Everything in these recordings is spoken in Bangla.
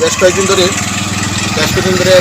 বেশ কয়েকদিন ধরে বেশ কয়েকদিন ধরে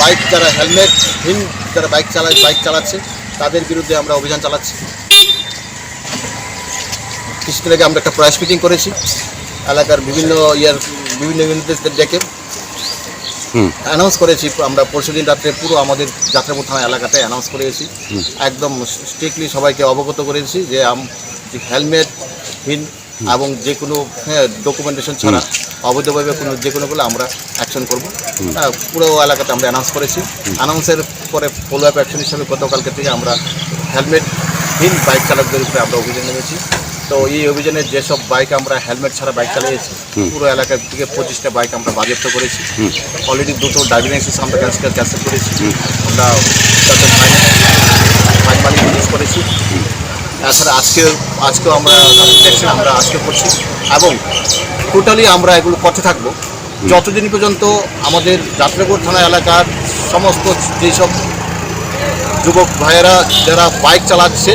বাইক যারা হেলমেটহীন যারা বাইক চালায় বাইক চালাচ্ছে তাদের বিরুদ্ধে আমরা অভিযান চালাচ্ছি। কিছুদিন আগে আমরা একটা প্রেস মিটিং করেছি। এলাকার বিভিন্ন ইয়ার বিভিন্ন ইউনিটদের ডেকে অ্যানাউন্স করেছি। আমরা পরশু দিন রাত্রে পুরো আমাদের যাত্রাপুর থানা এলাকাতে অ্যানাউন্স করেছি। একদম স্ট্রিক্টলি সবাইকে অবগত করেছি যে হেলমেটহীন এবং যে কোনো ডকুমেন্টেশন ছাড়া অবৈধভাবে কোনো যে কোনো বলে আমরা অ্যাকশন করব। হ্যাঁ, পুরো এলাকাতে আমরা অ্যানাউন্স করেছি। অ্যানাউন্সের পরে ফলো আপ অ্যাকশন হিসাবে গতকালকে থেকে আমরা হেলমেটহীন বাইক চালকদের উপরে আমরা অভিযান নেমেছি। তো এই অভিযানে যেসব বাইক আমরা হেলমেট ছাড়া বাইক চালিয়েছি পুরো এলাকার থেকে পঁচিশটা বাইক আমরা বাজেয়াপ্ত করেছি। অলরেডি দুটো ড্রাইভিং লাইসেন্স আমরা ক্যান্সেল ক্যান্সেল করেছি। আমরা ফাইন ফাইন করেছি। তাছাড়া আজকে আজকেও আমরা দেখছেন আমরা আজকে করছি। এবং টোটালি আমরা এগুলো করতে থাকব। যতদিন পর্যন্ত আমাদের যাত্রাপুর থানা এলাকার সমস্ত যেসব যুবক ভাইয়েরা যারা বাইক চালাচ্ছে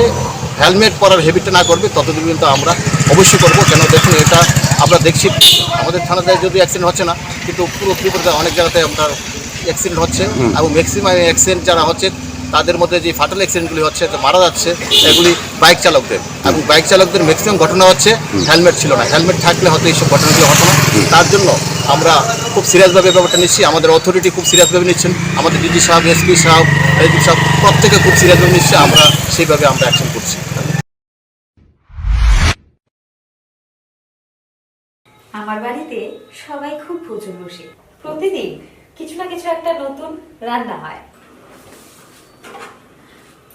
হেলমেট পরার হেবিটটা না করবে ততদিন পর্যন্ত আমরা অবশ্যই করব। কেন দেখুন এটা আমরা দেখছি আমাদের থানাতে যদি অ্যাক্সিডেন্ট হচ্ছে না কিন্তু পুরো ত্রিপুরাতে অনেক জায়গাতে আমরা অ্যাক্সিডেন্ট হচ্ছে। এবং ম্যাক্সিমাম অ্যাক্সিডেন্ট যারা হচ্ছে তাদের মধ্যে যে ফাটাল অ্যাক্সিডেন্টগুলি হচ্ছে মারা যাচ্ছে, এগুলি বাইক চালকদের। এবং বাইক চালকদের ম্যাক্সিমাম ঘটনা হচ্ছে হেলমেট ছিল না। হেলমেট থাকলে হয়তো এইসব ঘটনাগুলো হতো না। তার জন্য আমরা খুব সিরিয়াসভাবে ব্যাপারটা নিচ্ছি। আমাদের অথরিটি খুব সিরিয়াসভাবে নিচ্ছেন। আমাদের ডিজি সাহেব এসপি সাহেব এসপি সাহেব, প্রত্যেকে খুব সিরিয়াসভাবে নিচ্ছে। আমরা সেইভাবে আমরা অ্যাকশন করছি। আমার বাড়িতে সবাই খুব প্রচুর বসে। প্রতিদিন কিছু না কিছু একটা নতুন রান্না হয়।